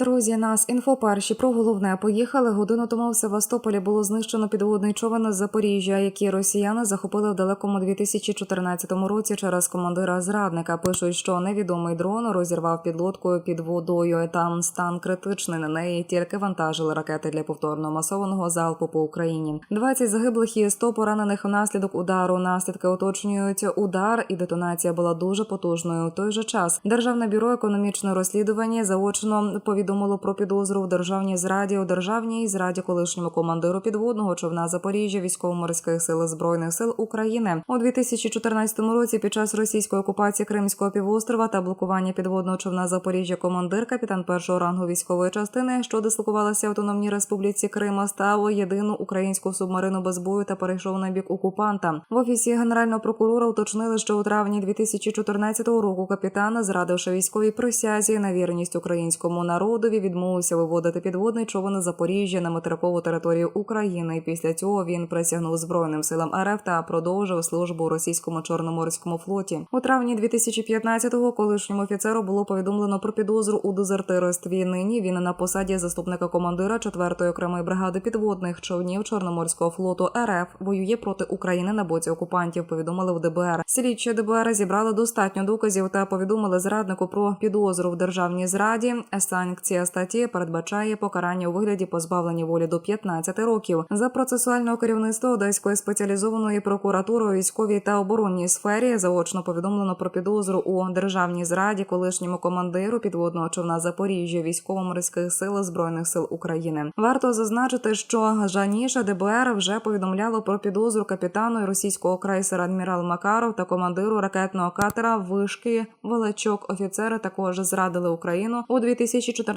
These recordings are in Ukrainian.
Друзі, нас інфоперші про головне поїхали. Годину тому в Севастополі було знищено підводний човен з Запоріжжя, який росіяни захопили в далекому 2014 році через командира зрадника. Пишуть, що невідомий дрон розірвав підлодкою під водою. Там стан критичний. На неї тільки вантажили ракети для повторного масованого залпу по Україні. 20 загиблих і 100 поранених внаслідок удару. Наслідки уточнюють удар, і детонація була дуже потужною. У той же час державне бюро економічного розслідування заочно повідомило про підозру в державній зраді у державній зраді колишньому командиру підводного човна Запоріжжя військово-морських сил збройних сил України у 2014 році. Під час російської окупації Кримського півострова та блокування підводного човна Запоріжжя командир капітан першого рангу військової частини, що дислокувалася в Автономній Республіці Крим, став єдину українську субмарину без бою та перейшов на бік окупанта. В офісі генерального прокурора уточнили, що у травні 2014 року капітан, зрадивши військовій присязі на вірність українському народові, відмовився виводити підводний човен з Запоріжжя на материкову територію України. Після цього він присягнув збройним силам РФ та продовжив службу у російському чорноморському флоті. У травні 2015-го колишньому офіцеру було повідомлено про підозру у дезертирстві. Нині він на посаді заступника командира 4-ї окремої бригади підводних човнів Чорноморського флоту РФ воює проти України на боці окупантів. Повідомили в ДБР. Слідчі ДБР зібрали достатньо доказів та повідомили зраднику про підозру в державній зраді. Санкція статті передбачає покарання у вигляді позбавлення волі до 15 років за процесуального керівництва Одеської спеціалізованої прокуратури у військовій та оборонній сфері. Заочно повідомлено про підозру у державній зраді колишньому командиру підводного човна Запоріжжя військово-морських сил збройних сил України. Варто зазначити, що раніше ДБР вже повідомляло про підозру капітану російського крейсера адмірал Макаров та командиру ракетного катера вишки Величок. Офіцери також зрадили Україну у 2014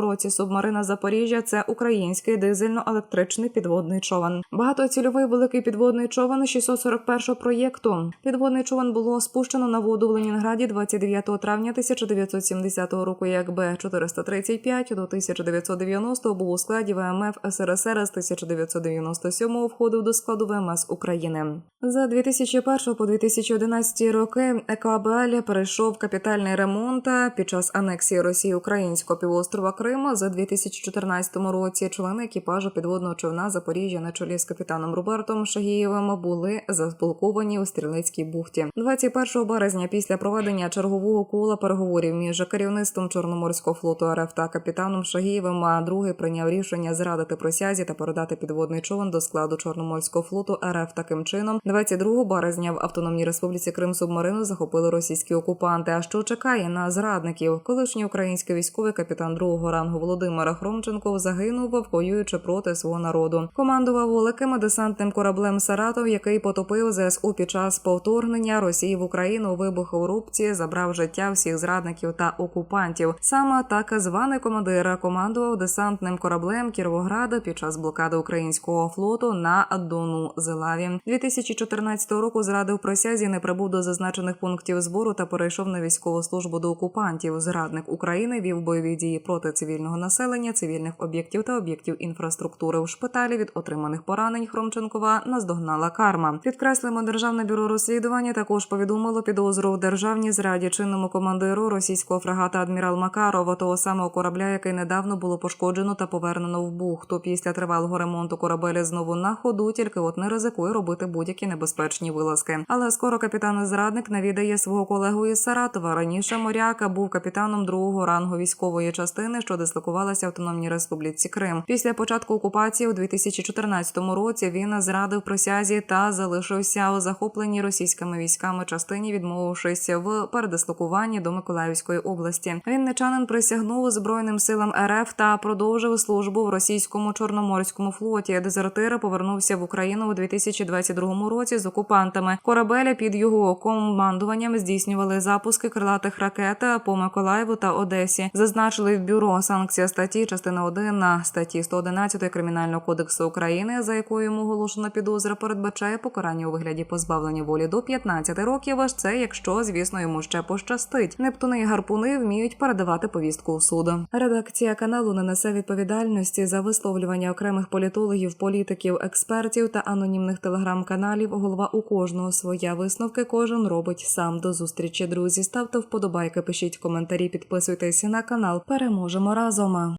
році. Субмарина Запоріжжя це український дизельно-електричний підводний човен. Багатоцільовий великий підводний човен 641 проєкту. Підводний човен було спущено на воду в Ленінграді 29 травня 1970 року. Як Б 435 до 1990 був у складі ВМФ СРСР з 1997 входив до складу ВМС України. За 2001 по 2011 роки ЕКБЛ перейшов капітальний ремонт під час анексії Росії українського півострова Криму. За 2014 році члени екіпажу підводного човна Запоріжжя на чолі з капітаном Робертом Шагієвим були заблоковані у Стрілецькій бухті. 21 березня після проведення чергового кола переговорів між керівництвом Чорноморського флоту РФ та капітаном Шагієвим, а другий прийняв рішення зрадити присязі та передати підводний човен до складу Чорноморського флоту РФ. Таким чином, 22 березня в Автономній Республіці Крим субмарину захопили російські окупанти. А що чекає на зрадників? Колишній український військовий капітан другого рангу Володимира Хромченков загинув, воюючи проти свого народу. Командував великим десантним кораблем Саратов, який потопив ЗСУ під час повторгнення Росії в Україну. Вибух у рубці забрав життя всіх зрадників та окупантів. Саме так званий командир командував десантним кораблем Кіровограда під час блокади українського флоту на Дону Зелаві. 2014 року зрадив присязі, не прибув до зазначених пунктів збору та перейшов на військову службу до окупантів. Зрадник України вів бойові дії проти цивільного населення, цивільних об'єктів та об'єктів інфраструктури в шпиталі від отриманих поранень. Хромченкова наздогнала карма. Підкреслимо державне бюро розслідування. Також повідомило підозру в державній зраді чинному командиру російського фрегата адмірал Макарова, того самого корабля, який недавно було пошкоджено та повернено в бухту. Після тривалого ремонту корабеля знову на ходу, тільки от не ризикує робити будь-які небезпечні вилазки. Але скоро капітан зрадник навідає свого колегу із Саратова. Раніше моряка був капітаном другого рангу військової частини, що дислокувалася в Автономній Республіці Крим. Після початку окупації у 2014 році він зрадив присязі та залишився у захопленій російськими військами частині, відмовившись в передислокуванні до Миколаївської області. Вінничанин присягнув збройним силам РФ та продовжив службу в російському чорноморському флоті. Дезертир повернувся в Україну у 2022 році з окупантами. Корабеля під його командуванням здійснювали запуски крилатих ракет по Миколаєву та Одесі. Зазначили в бюро санкція статті частина 1 на статті 111 кримінального кодексу України, за якою йому оголошена підозра, передбачає покарання у вигляді позбавлення волі до 15 років. Аж це, якщо звісно йому ще пощастить. Нептуни і гарпуни вміють передавати повістку у суд. Редакція каналу не несе відповідальності за висловлювання окремих політологів, політиків, експертів та анонімних телеграм-каналів. Голова у кожного своя висновки. Кожен робить сам до зустрічі. Друзі, ставте вподобайки, пишіть коментарі, підписуйтесь на канал. Переможемо разом.